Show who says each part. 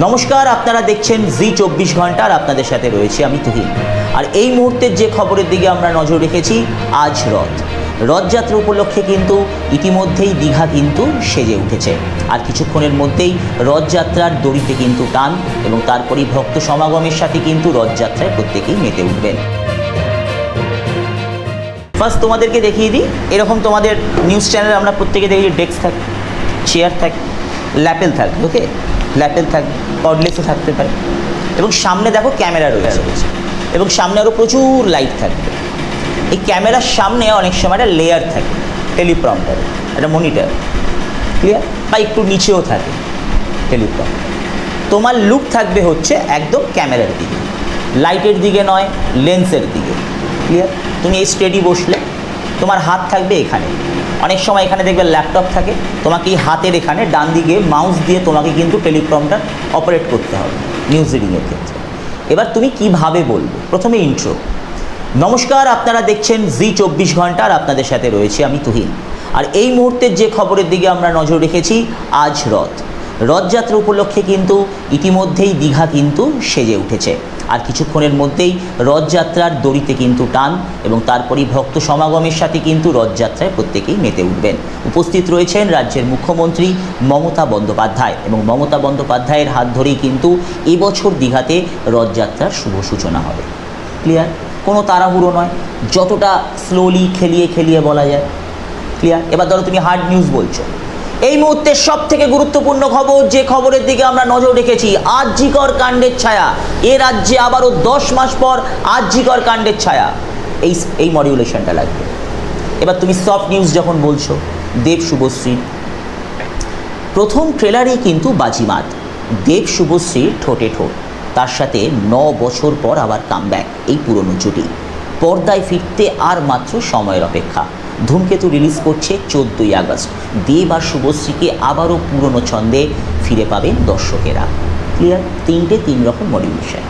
Speaker 1: নমস্কার, আপনারা দেখছেন জি চব্বিশ ঘণ্টা আর আপনাদের সাথে রয়েছে আমি তুহিন। আর এই মুহূর্তের যে খবরের দিকে আমরা নজর রেখেছি, আজ রথ। রথযাত্রা উপলক্ষে কিন্তু ইতিমধ্যেই দীঘা কিন্তু সেজে উঠেছে। আর কিছুক্ষণের মধ্যেই রথযাত্রার দড়িতে কিন্তু টান এবং তারপরেই ভক্ত সমাগমের সাথে কিন্তু রথযাত্রায় প্রত্যেকেই মেতে উঠবেন। ফার্স্ট তোমাদেরকে দেখিয়ে দিই, এরকম তোমাদের নিউজ চ্যানেলে আমরা প্রত্যেকে দেখি ডেস্ক থাকে চেয়ার থাকে ল্যাপেল থাকবে ওকে ল্যাপেল থাকবে কর্ডলেসও থাকতে পারে। এবং সামনে দেখো ক্যামেরা রয়েছে। এবং সামনে আরও প্রচুর লাইট থাকবে। এই ক্যামেরার সামনে অনেক সময় একটা লেয়ার থাকে টেলিপ্রম্পটার একটা মনিটার ক্লিয়ার বা একটু নিচেও থাকে টেলিপ্রম্পটার তোমার লুক থাকবে হচ্ছে একদম ক্যামেরার দিকে। লাইটের দিকে নয় লেন্সের দিকে। ক্লিয়ার তুমি এই স্টেডি বসলে তোমার হাত থাকবে এখানে। অনেক সময় এখানে দেখবে ল্যাপটপ থাকে তোমাকে এই হাতের এখানে ডান দিকে মাউস দিয়ে তোমাকে কিন্তু টেলিপ্রম্পটার অপারেট করতে হবে নিউজ রিডিংয়ের ক্ষেত্রে। এবার তুমি কীভাবে বলবে? প্রথমে ইন্ট্রো নমস্কার, আপনারা দেখছেন জি চব্বিশ ঘণ্টা আর আপনাদের সাথে রয়েছে আমি তুহিন। আর এই মুহূর্তের যে খবরের দিকে আমরা নজর রেখেছি, আজ রথ। রথযাত্রা উপলক্ষে কিন্তু ইতিমধ্যেই দীঘা কিন্তু সেজে উঠেছে। আর কিছুক্ষণের মধ্যেই রথযাত্রার দড়িতে কিন্তু টান এবং তারপরেই ভক্ত সমাগমের সাথে কিন্তু রথযাত্রায় প্রত্যেকেই মেতে উঠবেন। উপস্থিত রয়েছেন রাজ্যের মুখ্যমন্ত্রী মমতা বন্দ্যোপাধ্যায় এবং মমতা বন্দ্যোপাধ্যায়ের হাত ধরেই কিন্তু এবছর দীঘাতে রথযাত্রার শুভ সূচনা হবে। ক্লিয়ার? কোনো তাড়াহুড়ো নয়। যতটা স্লোলি খেলিয়ে খেলিয়ে বলা যায়। ক্লিয়ার? এবার ধরো তুমি হার্ড নিউজ বলছো। এই মুহূর্তে সব থেকে গুরুত্বপূর্ণ খবর, যে খবরের দিকে আমরা নজর রেখেছি, আরজিকর কাণ্ডের ছায়া। এ রাজ্যে আবারও দশ মাস পর আরজিকর কাণ্ডের ছায়া। এই এই মডিউলেশনটা লাগবে। এবার তুমি সফট নিউজ যখন বলছো, দেব শুভশ্রী প্রথম ট্রেলারেই কিন্তু বাজিমাত। দেব শুভশ্রীর ঠোঁটে ঠোঁট। তার সাথে ন বছর পর আবার কামব্যাক এই পুরনো জুটি। পর্দায় ফিরতে আর মাত্র সময়ের অপেক্ষা। ধূমকেতু রিলিজ করছে চোদ্দোই আগস্ট। দেব আর শুভশ্রীকে আবারও পুরনো ছন্দে ফিরে পাবেন দর্শকেরা। ক্লিয়ার? তিনটে তিন রকম মডিউলেশন